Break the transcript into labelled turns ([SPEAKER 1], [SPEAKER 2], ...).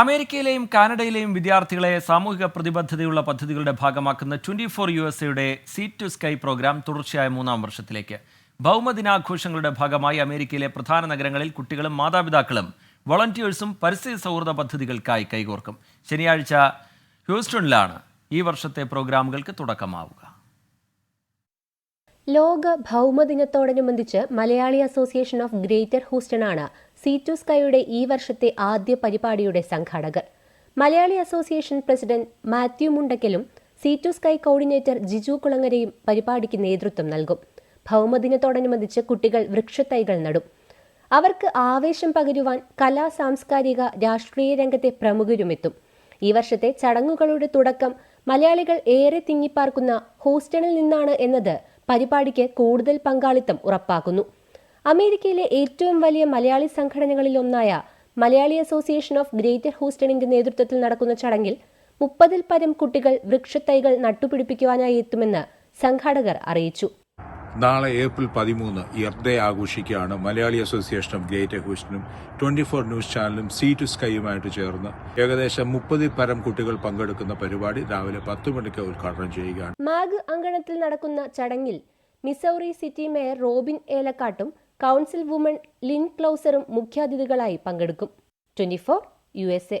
[SPEAKER 1] അമേരിക്കയിലെയും കാനഡയിലെയും വിദ്യാർത്ഥികളെ സാമൂഹിക പ്രതിബദ്ധതയുള്ള പദ്ധതികളുടെ ഭാഗമാക്കുന്ന ട്വന്റി ഫോർ യു എസ് എയുടെ സീറ്റ് ടു സ്കൈ പ്രോഗ്രാം തുടർച്ചയായ മൂന്നാം വർഷത്തിലേക്ക്. ഭൗമദിനാഘോഷങ്ങളുടെ ഭാഗമായി അമേരിക്കയിലെ പ്രധാന നഗരങ്ങളിൽ കുട്ടികളും മാതാപിതാക്കളും വളണ്ടിയേഴ്സും പരിസ്ഥിതി സൗഹൃദ പദ്ധതികൾക്കായി കൈകോർക്കും. ശനിയാഴ്ച ഹ്യൂസ്റ്റണിലാണ് ഈ വർഷത്തെ പ്രോഗ്രാമുകൾക്ക് തുടക്കമാവുക.
[SPEAKER 2] ലോക ഭൗമദിനത്തോടനുബന്ധിച്ച് മലയാളി അസോസിയേഷൻ ഓഫ് ഗ്രേറ്റർ ഹൂസ്റ്റണാണ് സി ടു സ്കൈയുടെ ഈ വർഷത്തെ ആദ്യ പരിപാടിയുടെ സംഘാടകർ. Malayali association president Mathew മുണ്ടക്കലും C to sky coordinator Jiju കുളങ്ങരയും പരിപാടിക്ക് നേതൃത്വം നൽകും. ഭൗമദിനത്തോടനുബന്ധിച്ച് കുട്ടികൾ വൃക്ഷത്തൈകൾ നടും. അവർക്ക് ആവേശം പകരുവാൻ കലാ സാംസ്കാരിക രാഷ്ട്രീയ രംഗത്തെ പ്രമുഖരുമെത്തും ഈ വർഷത്തെ ചടങ്ങുകളുടെ തുടക്കം മലയാളികൾ ഏറെ തിങ്ങിപ്പാർക്കുന്ന ഹൂസ്റ്റണിൽ നിന്നാണ് എന്നത് പരിപാടിക്ക് കൂടുതൽ പങ്കാളിത്തം ഉറപ്പാക്കുന്നു. അമേരിക്കയിലെ ഏറ്റവും വലിയ മലയാളി സംഘടനകളിലൊന്നായ മലയാളി അസോസിയേഷൻ ഓഫ് ഗ്രേറ്റർ ഹൂസ്റ്റണിന്റെ നേതൃത്വത്തിൽ നടക്കുന്ന ചടങ്ങിൽ മുപ്പതിൽ പരം കുട്ടികൾ വൃക്ഷത്തൈകൾ നട്ടുപിടിപ്പിക്കുവാനായി എത്തുമെന്ന് സംഘാടകർ അറിയിച്ചു.
[SPEAKER 3] നാളെ ഏപ്രിൽ പതിമൂന്ന് എർത്ത് ഡേ ആഘോഷിക്കുകയാണ് മലയാളി അസോസിയേഷൻ ഓഫ് ഗ്രേറ്റർ ഹൂസ്റ്റനും ഫോർ ന്യൂസ് ചാനലും സി ടു സ്കൈയുമായിട്ട് ചേർന്ന് ഏകദേശം മുപ്പതിൽ പരം കുട്ടികൾ പങ്കെടുക്കുന്ന പരിപാടി രാവിലെ പത്ത് മണിക്ക് ഉദ്ഘാടനം ചെയ്യുകയാണ്.
[SPEAKER 2] മാഗ് അങ്കണത്തിൽ നടക്കുന്ന ചടങ്ങിൽ മിസൗറി സിറ്റി മേയർ റോബിൻ ഏലക്കാട്ടും കൗൺസിൽ വുമൺ ലിൻ ക്ലൗസറും മുഖ്യാതിഥികളായി പങ്കെടുക്കും. Twenty four U S A.